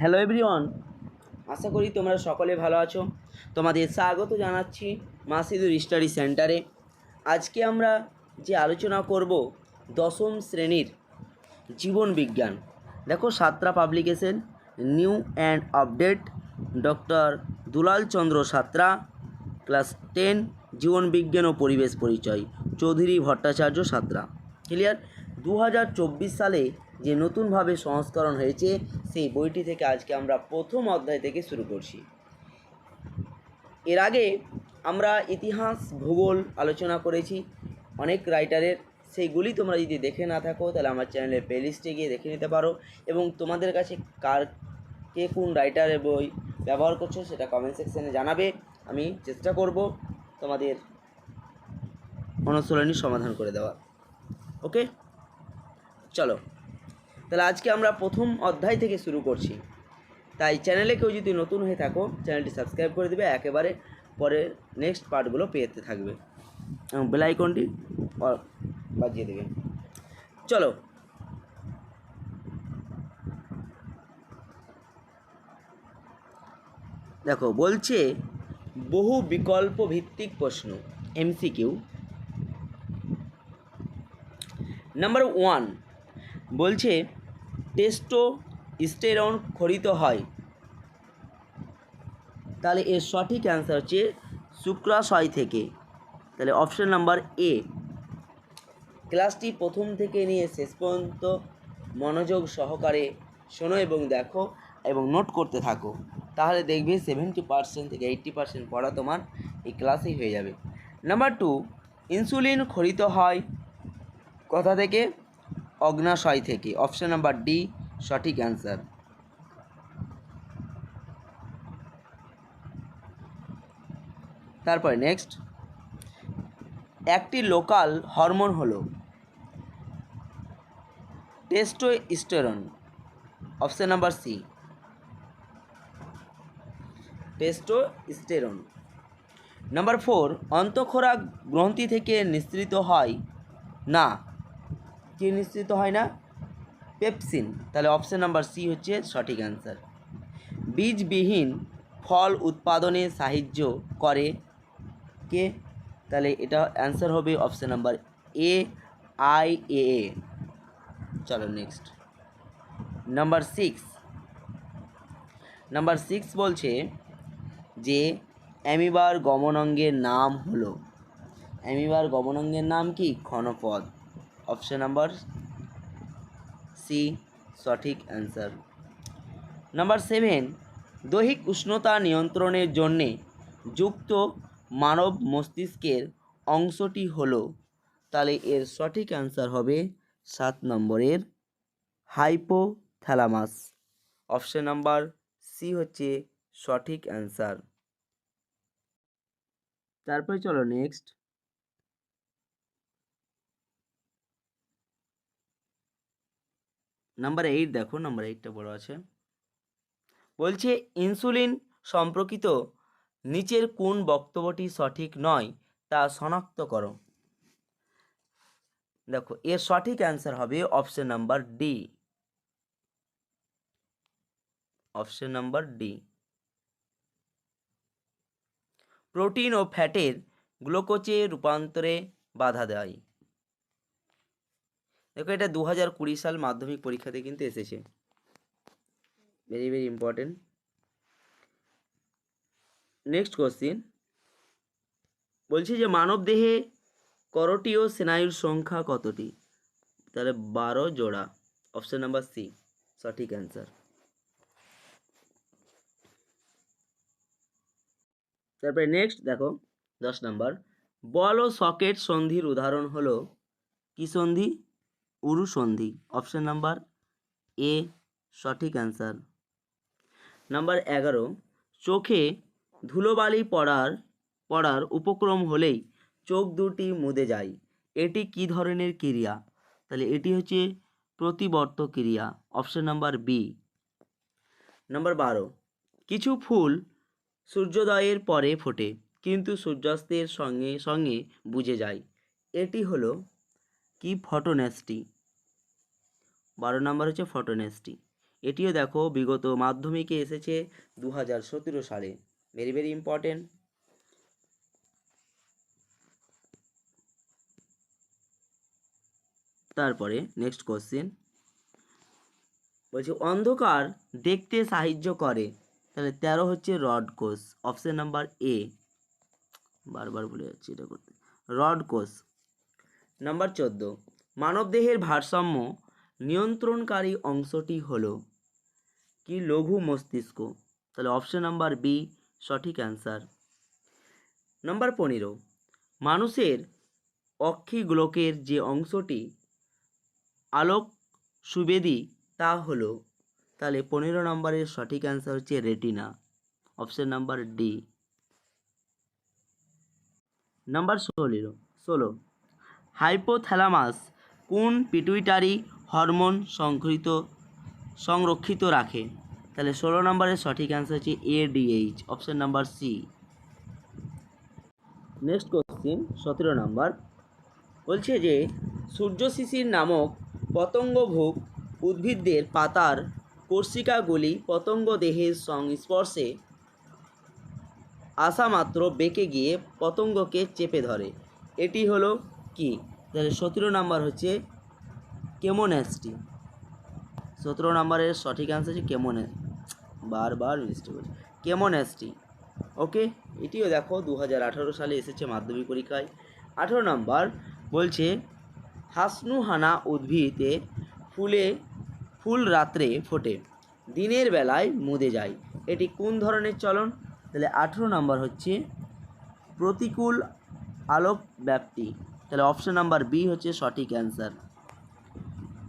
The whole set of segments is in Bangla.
হ্যালো এভরিওয়ান আশা করি তোমরা সকলে ভালো আছো। তোমাদের স্বাগত জানাচ্ছি মাসিদুর স্টাডি সেন্টারে। আজকে আমরা যে আলোচনা করব দশম শ্রেণির জীবন বিজ্ঞান। দেখো Satra publication new and update doctor Dulal Chandra Satra class ten জীবন বিজ্ঞান ও পরিবেশ পরিচয়, চৌধুরী ভট্টাচার্য সাতরা। ক্লিয়ার দু হাজার চব্বিশ সালে যে নতুনভাবে সংস্করণ হয়েছে, সেই বইটি থেকে আজকে আমরা প্রথম অধ্যায় থেকে শুরু করছি। এর আগে আমরা ইতিহাস, ভূগোল আলোচনা করেছি, অনেক রাইটারের। সেইগুলি তোমরা যদি দেখে না থাকো, তাহলে আমার চ্যানেলের প্লেলিস্টে গিয়ে দেখে নিতে পারো। এবং তোমাদের কাছে কার, কে কোন রাইটারের বই ব্যবহার করছ, সেটা কমেন্ট সেকশানে জানাবে। আমি চেষ্টা করব তোমাদের অনুশীলনী সমাধান করে দেওয়া ওকে চলো। তাহলে আজকে আমরা প্রথম অধ্যায় থেকে শুরু করছি। তাই চ্যানেলে কেউ যদি নতুন হয়ে থাকো চ্যানেলটি সাবস্ক্রাইব করে দেবে, একেবারে পরে নেক্সট পার্টগুলো পেতে থাকবে। এবং বেল আইকনটি বাজিয়ে দেবে। চলো। দেখো, বলছে, বহু বিকল্প ভিত্তিক প্রশ্ন এমসিকিউ নাম্বার ওয়ান বলছে টেস্টো স্টেরন খরিত হয়। তাহলে এর সঠিক অ্যান্সার হচ্ছে শুক্রাশয় থেকে। তাহলে অপশন নাম্বার এ ক্লাসটি প্রথম থেকে নিয়ে শেষ পর্যন্ত মনোযোগ সহকারে শোনো এবং দেখো এবং নোট করতে থাকো। তাহলে দেখবে সেভেন্টি পার্সেন্ট থেকে এইট্টি পার্সেন্ট পড়া তোমার এই ক্লাসেই হয়ে যাবে। নাম্বার টু ইনসুলিন খরিত হয়। কোথা থেকে? অগ্নাশয় থেকে। অপশন নাম্বার ডি সঠিক অ্যান্সার তারপরে নেক্সট একটি লোকাল হরমোন হলো testosterone option number C testosterone number four অন্তঃক্ষরা গ্রন্থি থেকে নিঃসৃত হয় না। কি নিঃসৃত হয় না? পেপসিন। তাহলে অপশন নাম্বার সি হচ্ছে সঠিক অ্যান্সার বীজবিহীন ফল উৎপাদনে সাহায্য করে কে? তাহলে এটা অ্যান্সার হবে option number A I A A চলো next number six number six বলছে যে অ্যামিবার গমনাঙ্গের নাম হলো। অ্যামিবার গমনাঙ্গের নাম কি? ক্ষণপদ অপশন নাম্বার সি সঠিক অ্যান্সার নাম্বার সেভেন দৈহিক উষ্ণতা নিয়ন্ত্রণের জন্যে যুক্ত মানব মস্তিষ্কের অংশটি হলো, তাহলে এর সঠিক অ্যান্সার হবে সাত নম্বরের হাইপোথ্যালামাস অপশন নাম্বার সি হচ্ছে সঠিক অ্যান্সার তারপরে চলো নেক্সট নাম্বার এইট দেখো নাম্বার এইটটা বড় আছে। বলছে, ইনসুলিন সম্পর্কিত নিচের কোন বক্তব্যটি সঠিক নয় তা শনাক্ত করো। দেখো, এর সঠিক অ্যান্সার হবে option number D option number D protein ও ফ্যাটের গ্লুকোজে রূপান্তরে বাধা দেয়। দেখো এটা দু হাজার কুড়ি সাল মাধ্যমিক পরীক্ষাতে কিন্তু এসেছে। Very very important next question বলছি যে মানব দেহে করটীয় স্নায়ুর সংখ্যা কতটি? তাহলে বারো জোড়া। অপশন নাম্বার সি সঠিক অ্যান্সার তারপরে নেক্সট দেখো, দশ নাম্বার বল ও সকেট সন্ধির উদাহরণ হলো, কি সন্ধি? উরু সন্ধি অপশন নাম্বার এ সঠিক অ্যান্সার নাম্বার এগারো, চোখে ধুলোবালি পড়ার পড়ার উপক্রম হলেই চোখ দুটি মুদে যায়। এটি কি ধরনের ক্রিয়া? তাহলে এটি হচ্ছে প্রতিবর্ত ক্রিয়া অপশন নাম্বার বি নাম্বার বারো, কিছু ফুল সূর্যোদয়ের পরে ফোটে, কিন্তু সূর্যাস্তের সঙ্গে সঙ্গে বুঝে যায়। এটি হলো কি ফটোনেস্টি? বারো নাম্বার হচ্ছে ফটোনেস্টি। এটিও দেখো বিগত মাধ্যমিকে এসেছে দু হাজার সতেরো সালে। ভেরি ভেরি ইম্পর্টেন্ট তারপরে নেক্সট কোশ্চেন বলছে, অন্ধকার দেখতে সাহায্য করে। তাহলে তেরো হচ্ছে রড কোষ। অপশন নাম্বার এ বারবার ভুলে যাচ্ছি এটা করতে। রড কোষ। নাম্বার চোদ্দ, মানবদেহের ভারসাম্য নিয়ন্ত্রণকারী অংশটি হলো কি লঘু মস্তিষ্ক? তাহলে অপশন নাম্বার বি সঠিক অ্যান্সার নাম্বার পনেরো, মানুষের অক্ষিগোলকের যে অংশটি আলোক সুবেদী তা হলো, তাহলে পনেরো নম্বরের সঠিক অ্যান্সার হচ্ছে retina option number D number ষোলো ষোলো হাইপোথ্যালামাস কোন পিটুইটারি হরমোন সংকৃত সংরক্ষিত রাখে? তাহলে ষোলো নম্বরের সঠিক অ্যান্সার হচ্ছে ADH option number C next question সতেরো নাম্বার। বলছে যে সূর্য শিশির নামক পতঙ্গভোগ উদ্ভিদদের পাতার কোর্সিকাগুলি পতঙ্গ দেহের সংস্পর্শে আসা মাত্র বেঁকে গিয়ে পতঙ্গকে চেপে ধরে। এটি হলো কি? তাহলে সতেরো নাম্বার হচ্ছে কেমোন্যাস্টি সতেরো নম্বরের সঠিক অ্যান্সার হচ্ছে কেমনে বারবার মিস্টেক হচ্ছে কেমোন্যাস্টি ওকে এটিও দেখো দু হাজার আঠারো সালে এসেছে মাধ্যমিক পরীক্ষায়। আঠেরো নাম্বার বলছে, হাসনুহানা উদ্ভিদে ফুলে, ফুল রাত্রে ফোটে, দিনের বেলায় মুদে যায়। এটি কোন ধরনের চলন? তাহলে আঠেরো নাম্বার হচ্ছে প্রতিকূল আলোক ব্যাপ্তি তাহলে অপশন নাম্বার বি হচ্ছে সঠিক অ্যান্সার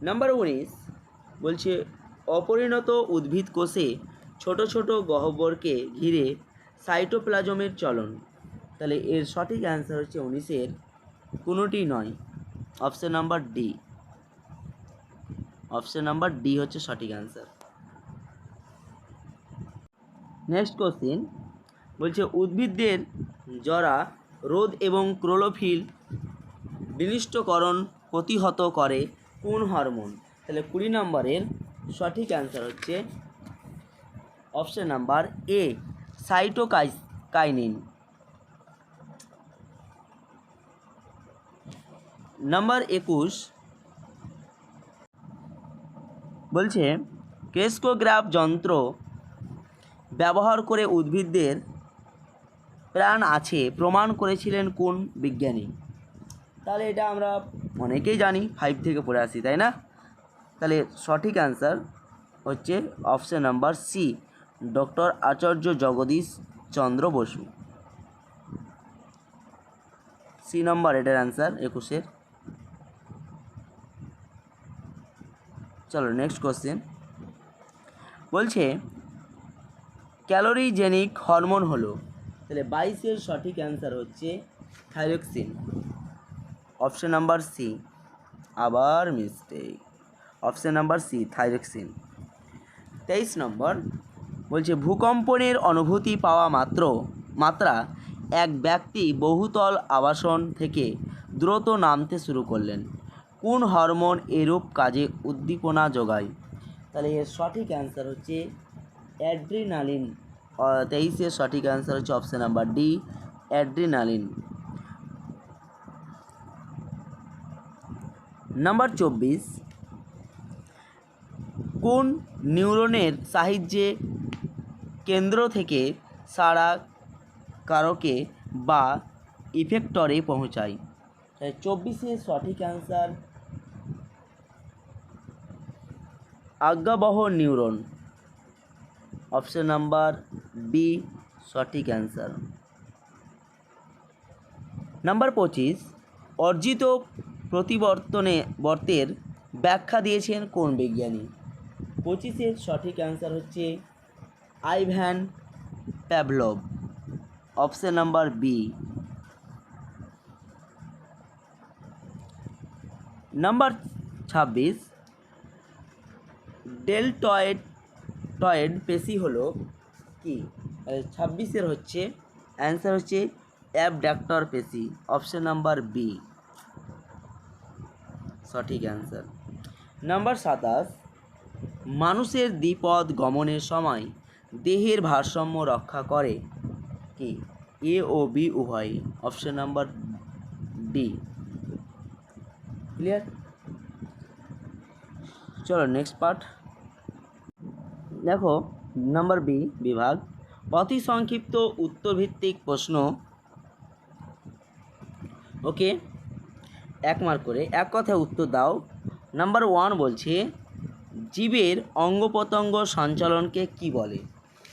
নাম্বার উনিশ বলছে, অপরিণত উদ্ভিদ কোষে ছোট ছোট গহ্বরকে ঘিরে সাইটোপ্লাজমের চলন। তাহলে এর সঠিক অ্যান্সার হচ্ছে উনিশের, কোনোটি নয়। Option number D option number D হচ্ছে সঠিক অ্যান্সার নেক্সট কোশ্চিন বলছে, উদ্ভিদদের জরা, রোদ এবং ক্লোরোফিল বিনিষ্টকরণ প্রতিহত করে কোন হরমোন? তাহলে কুড়ি নম্বরের সঠিক অ্যান্সার হচ্ছে option number A cytokinin number একুশ, বলছে ক্রেস্কোগ্রাফ যন্ত্র ব্যবহার করে উদ্ভিদদের প্রাণ আছে, প্রমাণ করেছিলেন কোন বিজ্ঞানী? তাহলে এটা আমরা অনেকেই জানি ফাইভ থেকে পড়ে আসি, তাই না? তাহলে সঠিক অ্যান্সার হচ্ছে option number C doctor Acharya Jagadish Chandra Basu. C number এটার অ্যান্সার একুশের। চলো নেক্সট কোশ্চেন বলছে ক্যালোরিজেনিক হরমোন হলো। তাহলে বাইশের সঠিক অ্যান্সার হচ্ছে থাইরক্সিন অপশন নাম্বার সি আবার mistake option number C thyroxine তেইশ নম্বর, বলছে, ভূকম্পনের অনুভূতি পাওয়া মাত্র, মাত্রা এক ব্যক্তি বহুতল আবাসন থেকে দ্রুত নামতে শুরু করলেন। কোন হরমোন এরূপ কাজে উদ্দীপনা যোগায়? তাহলে এর সঠিক অ্যান্সার হচ্ছে অ্যাড্রিনালিন তেইশের সঠিক অ্যান্সার হচ্ছে option number D adrenaline number চব্বিশ, কোন নিউরনের সাহায্যে কেন্দ্র থেকে সারা কারকে বা ইফেক্টরে পৌঁছায়? তাই চব্বিশের সঠিক অ্যান্সার আজ্ঞাবহ নিউরন। অপশন নাম্বার বি, সঠিক অ্যান্সার। নাম্বার পঁচিশ, অর্জিত প্রতিবর্তনে বর্তের ব্যাখ্যা দিয়েছেন কোন বিজ্ঞানী? পঁচিশের সঠিক অ্যান্সার হচ্ছে Ivan Pavlov. Option number B number ছাব্বিশ। ডেলটয়েড টয়েড পেশি হলো কি? ছাব্বিশের হচ্ছে অ্যান্সার হচ্ছে অ্যাবডাক্টর পেশি অপশন নাম্বার বি সঠিক অ্যান্সার। নাম্বার সাতাশ, মানুষের দ্বিপদ গমনের সময় দেহের ভারসাম্য রক্ষা করে কি? এ ও বি উভয় অপশন নাম্বার ডি। ক্লিয়ার? চলো নেক্সট পার্ট। দেখো, নাম্বার বি বিভাগ। অতি সংক্ষিপ্ত উত্তরভিত্তিক প্রশ্ন। ওকে? এক মার্ক করে, এক কথায় উত্তর দাও। নাম্বার ওয়ান বলছে, জীবের অঙ্গ প্রত্যঙ্গ সঞ্চালনকে কি বলে?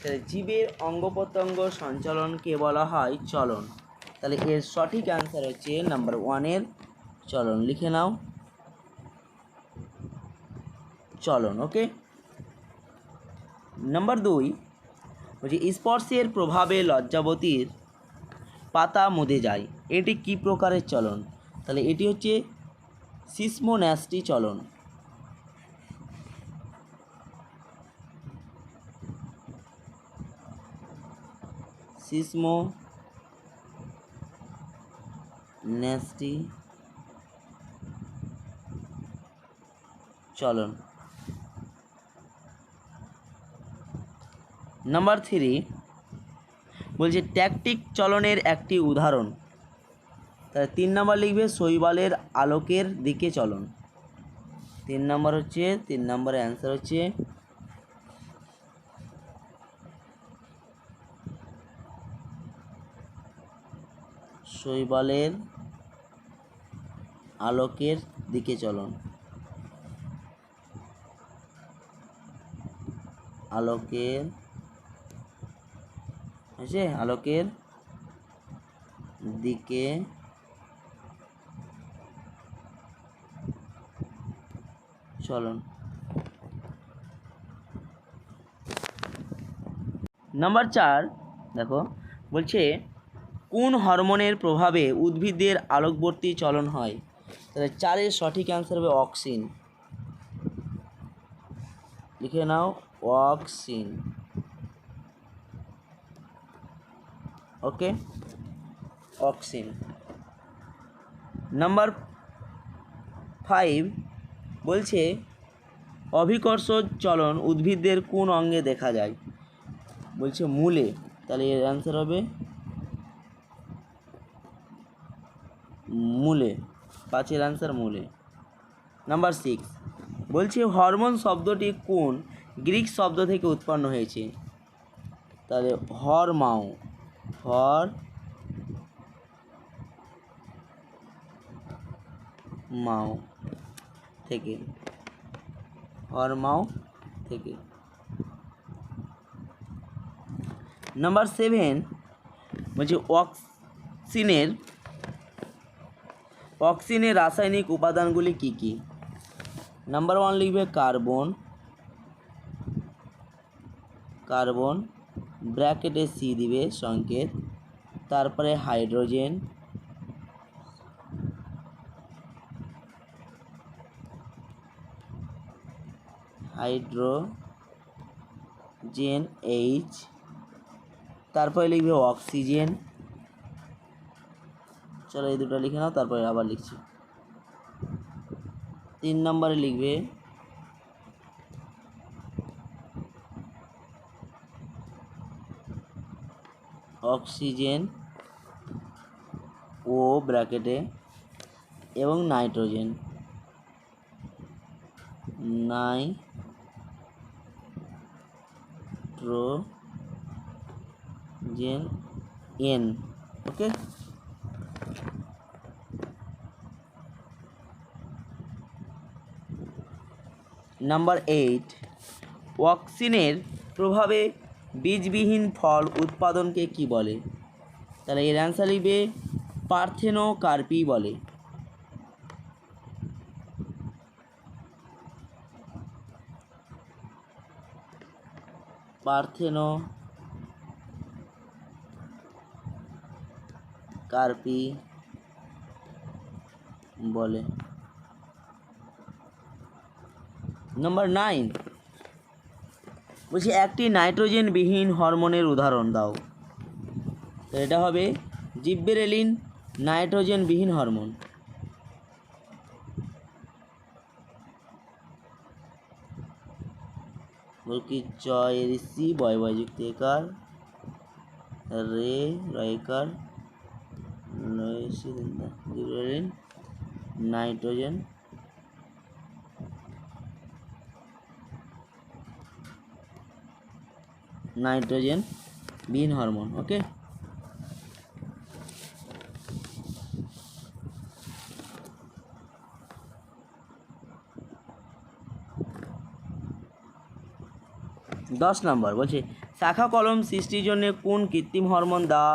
তাহলে জীবের অঙ্গ প্রত্যঙ্গ সঞ্চালনকে বলা হয় চলন। তাহলে এর সঠিক অ্যান্সার হচ্ছে নাম্বার ওয়ানের চলন। লিখে নাও। চলন ওকে নাম্বার দুই বলছি, স্পর্শের প্রভাবে লজ্জাবতীর পাতা মুদে যায়। এটি কি প্রকারের চলন? তাহলে এটি হচ্ছে সিসমোন্যাস্টি চলন। সিসমো ন্যাস্টি চলন। নাম্বার থ্রি বলছে ট্যাকটিক চলনের একটি উদাহরণ। তাহলে তিন নাম্বার লিখবে শৈবালের আলোকের দিকে চলন। তিন নাম্বার হচ্ছে, তিন নম্বরের অ্যান্সার হচ্ছে শৈবালের আলোকের দিকে চলন। আলোকের, হয়েছে? আলোকের দিকে চলন। নাম্বার চার, দেখো, বলছে, কোন হরমোনের প্রভাবে উদ্ভিদের আলোকবর্তী চলন হয়? তাহলে চারের সঠিক অ্যান্সার হবে অক্সিন লিখে নাও auxin okay auxin number five বলছে, অভিকর্ষ চলন উদ্ভিদদের কোন অঙ্গে দেখা যায়? বলছে, মূলে। তাহলে এর অ্যান্সার হবে মূলে। পাঁচের অ্যান্সার মূলে। নাম্বার সিক্স বলছে, হরমোন শব্দটি কোন গ্রিক শব্দ থেকে উৎপন্ন হয়েছে? তাহলে হরমাও। হর মাও থেকে। হরমাও থেকে। নাম্বার সেভেন বলছে অক্সিনের অক্সিনের রাসায়নিক উপাদানগুলি কি কি? নাম্বার ওয়ান লিখবে কার্বন। কার্বন, ব্র্যাকেটে সি দিবে সংকেত। তারপরে হাইড্রোজেন। হাইড্রোজেন এইচ তারপরে লিখবে অক্সিজেন। চলো এই দুটো লিখে নাও, তারপরে আবার লিখছি। তিন নম্বরে লিখবে অক্সিজেন ও ব্র্যাকেটে এবং nitrogen nitrogen N okay number eight ওয়াক্সিনের প্রভাবে বীজবিহীন ফল উৎপাদনকে কি বলে? তাহলে এর অ্যান্সার লিখবে পার্থেনো কার্পি বলে। পার্থেনো, কার্পি বলে। নাম্বার নাইন বলছি একটি নাইট্রোজেনবিহীন হরমোনের উদাহরণ দাও। তো এটা হবে জিব্বেরেলিন নাইট্রোজেনবিহীন হরমোন। কি চয় ঋষি বয় বয় যুক্ত একার রে রয়কার নাইট্রোজেন নাইট্রোজেন বিন হরমোন ওকে দশ নম্বর, বলছে, শাখা কলম সৃষ্টির জন্য কোন কৃত্রিম হরমোন দেওয়া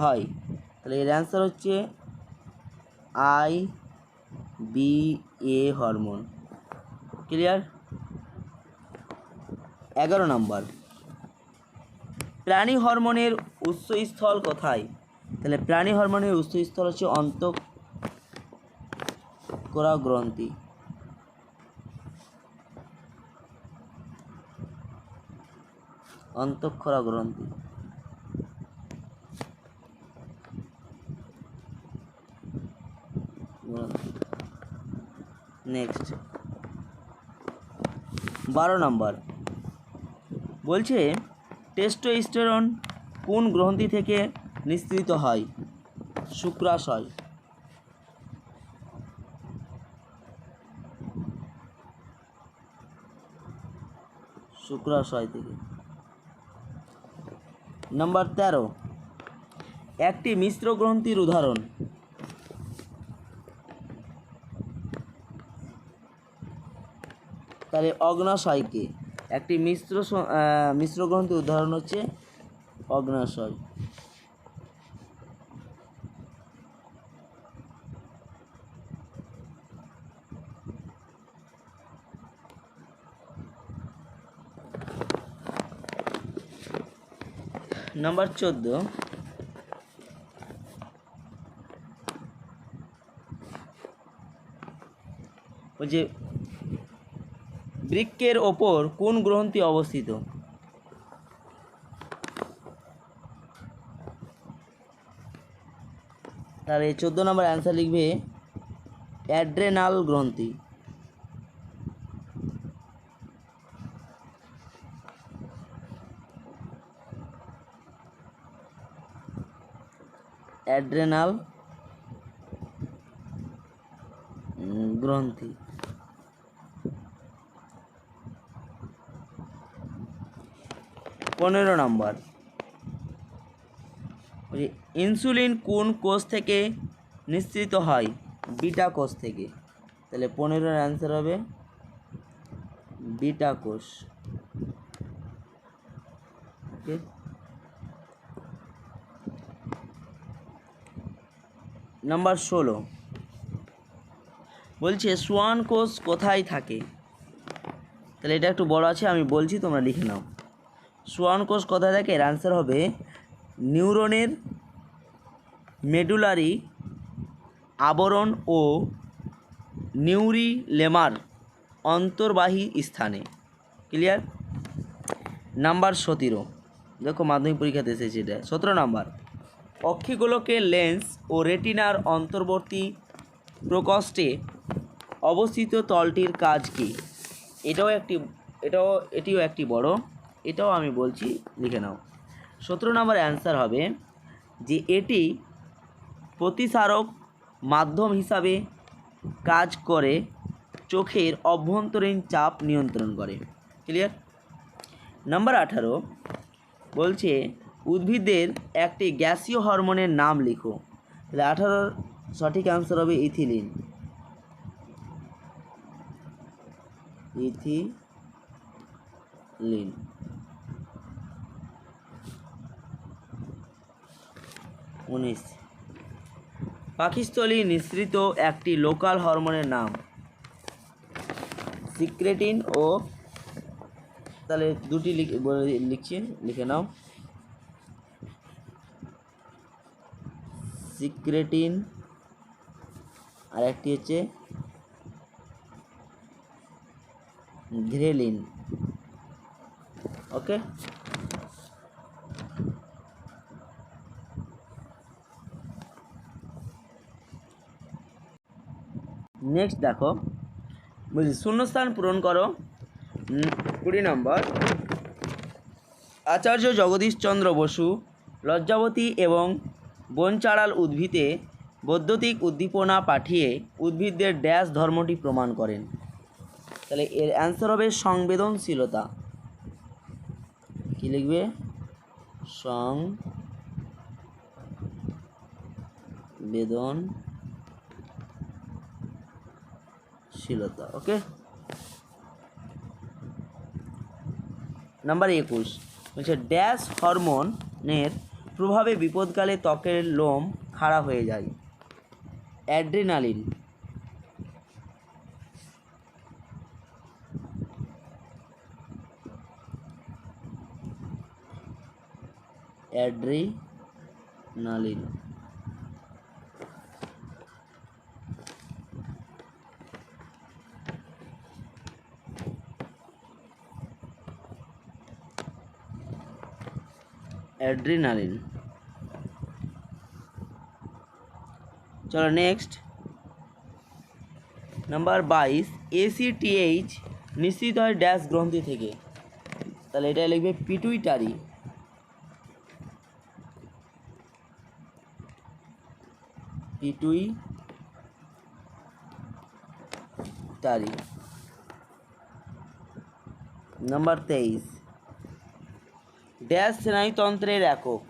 হয়? তাহলে এর অ্যান্সার হচ্ছে I B A hormone. Clear এগারো নম্বর, প্রাণী হরমোনের উৎসস্থল কোথায়? তাহলে প্রাণী হরমোনের উৎসস্থল হচ্ছে অন্ত করা গ্রন্থি অন্তঃক্ষরা গ্রন্থি। নেক্সট বারো নম্বর। বলছে, টেস্টোস্টেরন কোন গ্রন্থি থেকে নিঃসৃত হয়? শুক্রাশয়। শুক্রাশয় থেকে। নাম্বার তেরো। একটি মিশ্র গ্রন্থির উদাহরণ। তাহলে অগ্নাশয়কে। একটি মিশ্র মিশ্র গ্রন্থির উদাহরণ হচ্ছে অগ্নাশয়। নাম্বার চোদ্দ। বলছে বৃক্কের ওপর কোন গ্রন্থি অবস্থিত? তাহলে চোদ্দ নম্বর অ্যান্সার লিখবে অ্যাড্রেনাল গ্রন্থি। অ্যাড্রেনাল গ্রন্থি। পনেরো নম্বর। ইনসুলিন কোন কোষ থেকে নিঃসৃত হয়? বিটা কোষ থেকে। তাহলে পনেরোর অ্যান্সার হবে বিটা কোষ। ওকে নাম্বার ষোলো। বলছে, সোয়ান কোষ কোথায় থাকে? তাহলে এটা একটু বড় আছে, আমি বলছি, তোমরা লিখে নাও। সোয়ান কোষ কোথায় থাকে? এর অ্যান্সার হবে নিউরনের মেডুলারি আবরণ ও নিউরি লেমার অন্তর্বাহী স্থানে। ক্লিয়ার নাম্বার সতেরো। দেখো মাধ্যমিক পরীক্ষাতে এসেছে এটা। সতেরো নাম্বার। অক্ষিগোলকের লেন্স ও রেটিনার অন্তর্বর্তী প্রকোষ্ঠে অবস্থিত তলটির কাজ কি? এটাও একটি, এটাও, এটিও একটি বড়, এটাও আমি বলছি, লিখে নাও। সতেরো নম্বর অ্যান্সার হবে যে এটি প্রতিসারক মাধ্যম হিসাবে কাজ করে চোখের অভ্যন্তরীণ চাপ নিয়ন্ত্রণ করে। ক্লিয়ার নাম্বার আঠারো বলছে উদ্ভিদের একটি গ্যাসীয় হরমোনের নাম লিখো। তাহলে আঠারোর সঠিক অ্যান্সার হবে ইথিলিন। ইথিলিন। উনিশ। পাকিস্থলী নিঃসৃত একটি লোকাল হরমোনের নাম। সিক্রেটিন ও তাহলে দুটি লিখ- লিখছি, লিখে নাও। সিক্রেটিন আর একটি হচ্ছে ঘ্রেলিন। ওকে? নেক্সট দেখো, বলছি শূন্যস্থান পূরণ করো। কুড়ি নম্বর। আচার্য জগদীশচন্দ্র বসু, লজ্জাবতী এবং বনচাড়াল উদ্ভিদে বৈদ্যুতিক উদ্দীপনা পাঠিয়ে উদ্ভিদদের ড্যাশ ধর্মটি প্রমাণ করেন। তাহলে এর অ্যান্সার হবে সংবেদনশীলতা। কী লিখবে? সং বেদনশীলতা ওকে নাম্বার একুশ, বলছে ড্যাশ হরমোনের প্রভাবে বিপদকালে ত্বকের লোম খাড়া হয়ে যায়। অ্যাড্রিনালিন। অ্যাড্রিনালিন। অ্যাড্রিনালিন। চলো নেক্সট নাম্বার বাইশ এসিটিএইচ নিশ্চিত হয় ড্যাশ গ্রন্থি থেকে। তাহলে এটা লিখবে পিটুইটারি পিটুই টারি নাম্বার তেইশ ড্যাশ স্নায়ুতন্ত্রের একক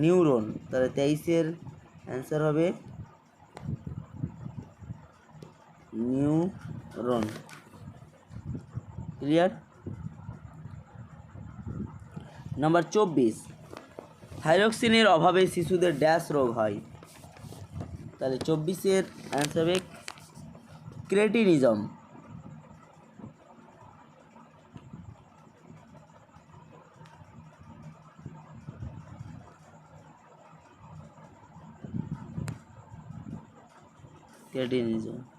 নিউরন তাহলে তেইশের অ্যান্সার হবে নিউরন। ক্লিয়ার নাম্বার চব্বিশ। থাইরক্সিনের অভাবে শিশুদের ড্যাশ রোগ হয়। তাহলে চব্বিশের অ্যান্সার হবে ক্রেটিনিজম। ক্রেটিনিজম।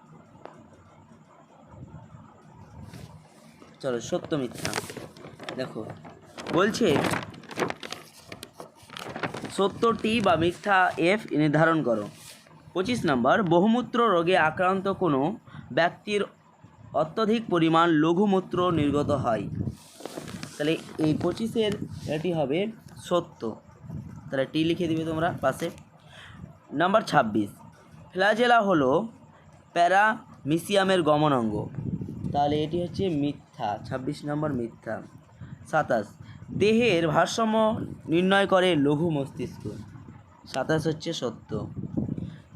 চলো, সত্য মিথ্যা। দেখো, বলছে, সত্যটি বা মিথ্যা এফ নির্ধারণ করো। পঁচিশ নম্বর, বহুমূত্র রোগে আক্রান্ত কোনো ব্যক্তির অত্যধিক পরিমাণ লঘুমূত্র নির্গত হয়। তাহলে এই পঁচিশের এটি হবে সত্য। তাহলে টি লিখে দিবে তোমরা পাশে। নাম্বার ছাব্বিশ ফ্ল্যাজেলা হলো প্যারামিসিয়ামের গমনাঙ্গ। তাহলে এটি হচ্ছে মিথ্যা ছাব্বিশ নম্বর মিথ্যা। সাতাশ, দেহের ভারসাম্য নির্ণয় করে লঘু মস্তিষ্ক। সাতাশ হচ্ছে সত্য।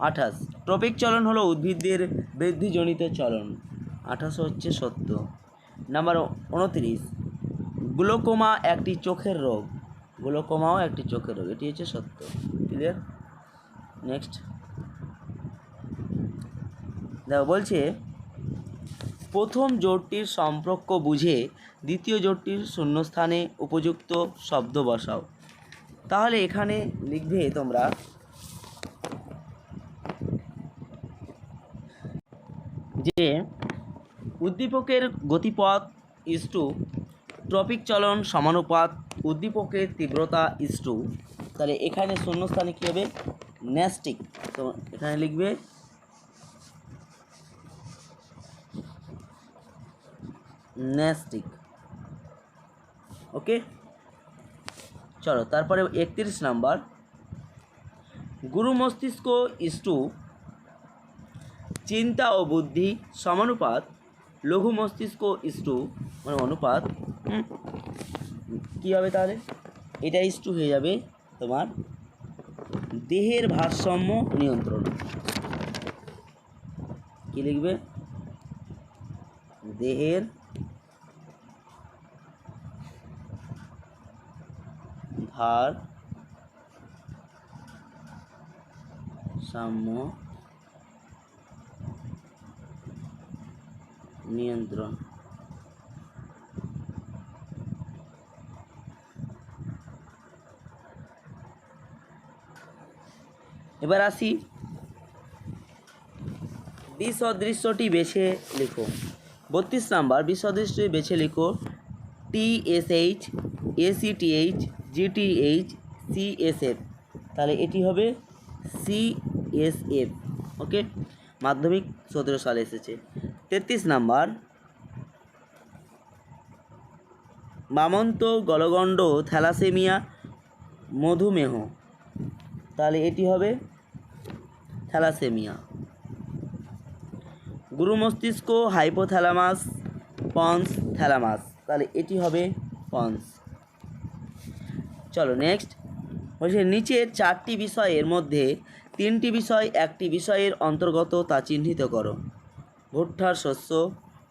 আঠাশ, ট্রপিক চলন হলো উদ্ভিদদের বৃদ্ধিজনিত চলন। আঠাশ হচ্ছে সত্য। নাম্বার উনত্রিশ, গ্লোকোমা একটি চোখের রোগ। গ্লোকোমাও একটি চোখের রোগ, এটি হচ্ছে সত্য। ক্লিয়ার নেক্সট দেখো, বলছে প্রথম জোটটির সম্পর্ক বুঝে দ্বিতীয় জোটটির শূন্যস্থানে উপযুক্ত শব্দ বসাও। তাহলে এখানে লিখবে তোমরা, যে উদ্দীপকের গতিপথ ইস টু ট্রপিক চলন সমানুপাত, উদ্দীপকের তীব্রতা ইস টু তাহলে এখানে শূন্যস্থানে কী হবে? ন্যাস্টিক তো এখানে লিখবে ন্যাস্টিক ওকে চলো, তারপরে একত্রিশ নাম্বার। গুরু মস্তিষ্ক ইস টু চিন্তা ও বুদ্ধি সমানুপাত, লঘু মস্তিষ্ক ইস টু মানে অনুপাত কী হবে তাহলে? এটা ইস টু হয়ে যাবে তোমার দেহের ভারসাম্য নিয়ন্ত্রণ। কি লিখবে? দেহের ভার সাম্য নিয়ন্ত্রণ। এবার আসি বিসদৃশ্যটি বেছে লিখো। বত্রিশ নাম্বার বিসদৃশ্যটি বেছে লিখো। T S H ACTH GTH CSF তাহলে এটি হবে সিএসএফ ওকে মাধ্যমিক সতেরো সালে এসেছে। তেত্রিশ নাম্বার। বামন্ত গলগণ্ড থ্যালাসেমিয়া মধুমেহ। তাহলে এটি হবে থ্যালাসেমিয়া। গুরু মস্তিষ্ক হাইপোথ্যালামাস, পন্স, থ্যালামাস। তাহলে এটি হবে পন্স। চলো নেক্সট বলছে নিচের চারটি বিষয়ের মধ্যে তিনটি বিষয়, একটি বিষয়ের অন্তর্গত তা চিহ্নিত করো। ভুট্টার শস্য,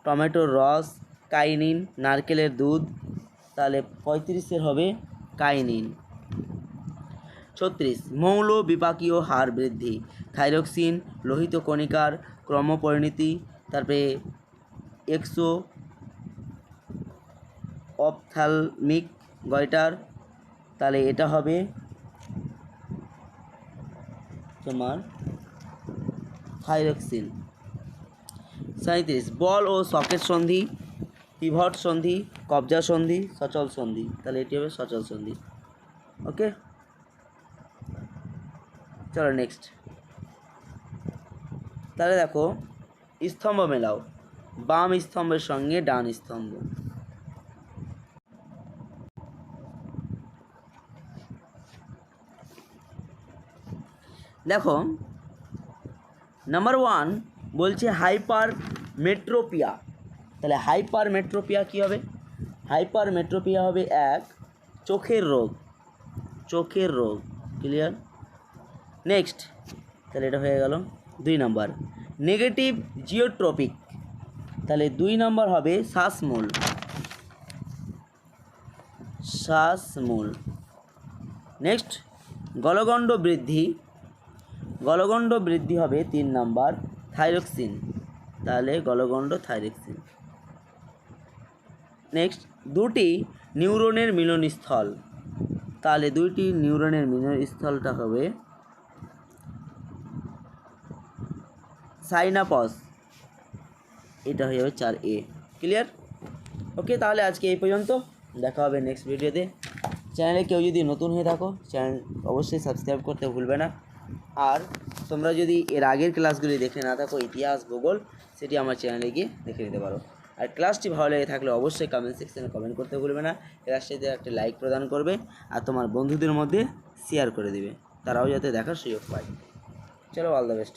টমেটোর রস, কাইনিন, নারকেলের দুধ, তাহলে পঁয়ত্রিশের হবে কাইনিন। ছত্রিশ, মৌল বিপাকীয় হার বৃদ্ধি, থাইরক্সিন, লোহিত কণিকার ক্রমপরিণতি, তারপরে এক্সো অপথ্যালমিক গয়টার তাহলে এটা হবে তোমার থাইরক্সিন সাঁত্রিশ বল ও সকেট সন্ধি, পিভট সন্ধি, কবজা সন্ধি, সচল সন্ধি, তাহলে এটি হবে সচল সন্ধি। ওকে? চলো নেক্সট তাহলে দেখো, স্তম্ভ মেলাও, বাম স্তম্ভের সঙ্গে ডান স্তম্ভ। দেখো নাম্বার ওয়ান বলছে হাইপার মেট্রোপিয়া তাহলে হাইপার মেট্রোপিয়া কী হবে? হাইপার মেট্রোপিয়া হবে এক, চোখের রোগ। চোখের রোগ ক্লিয়ার নেক্সট তাহলে এটা হয়ে গেল দুই নাম্বার নেগেটিভ জিওট্রপিক তাহলে দুই নাম্বার হবে শ্বাসমূল। শ্বাসমূল। নেক্সট গলগণ্ড বৃদ্ধি। গলগণ্ড বৃদ্ধি হবে তিন নাম্বার থাইরক্সিন। তাহলে গলগণ্ড থাইরক্সিন। নেক্সট, দুটি নিউরনের মিলনস্থল। তাহলে দুইটি নিউরনের মিলনস্থলটা হবে সাইনাপস। এটা হয়ে যাবে চার এ। ক্লিয়ার? ওকে, তাহলে আজকে এই পর্যন্ত। দেখা হবে নেক্সট ভিডিওতে। চ্যানেলে কেউ যদি নতুন হয়ে থাকো, চ্যানেল অবশ্যই সাবস্ক্রাইব করতে ভুলবে না। আর তোমরা যদি এর আগের ক্লাসগুলি দেখে না থাকো, ইতিহাস, ভূগোল, সেটি আমার চ্যানেলে গিয়ে দেখে নিতে পারো। আর ক্লাসটি ভালো লেগে থাকলে অবশ্যই কমেন্ট সেকশানে কমেন্ট করতে ভুলবে না। ক্লাসটিতে একটা লাইক প্রদান করবে আর তোমার বন্ধুদের মধ্যে শেয়ার করে দিবে। তারাও যাতে দেখার সুযোগ পায়। চলো অল দ্য বেস্ট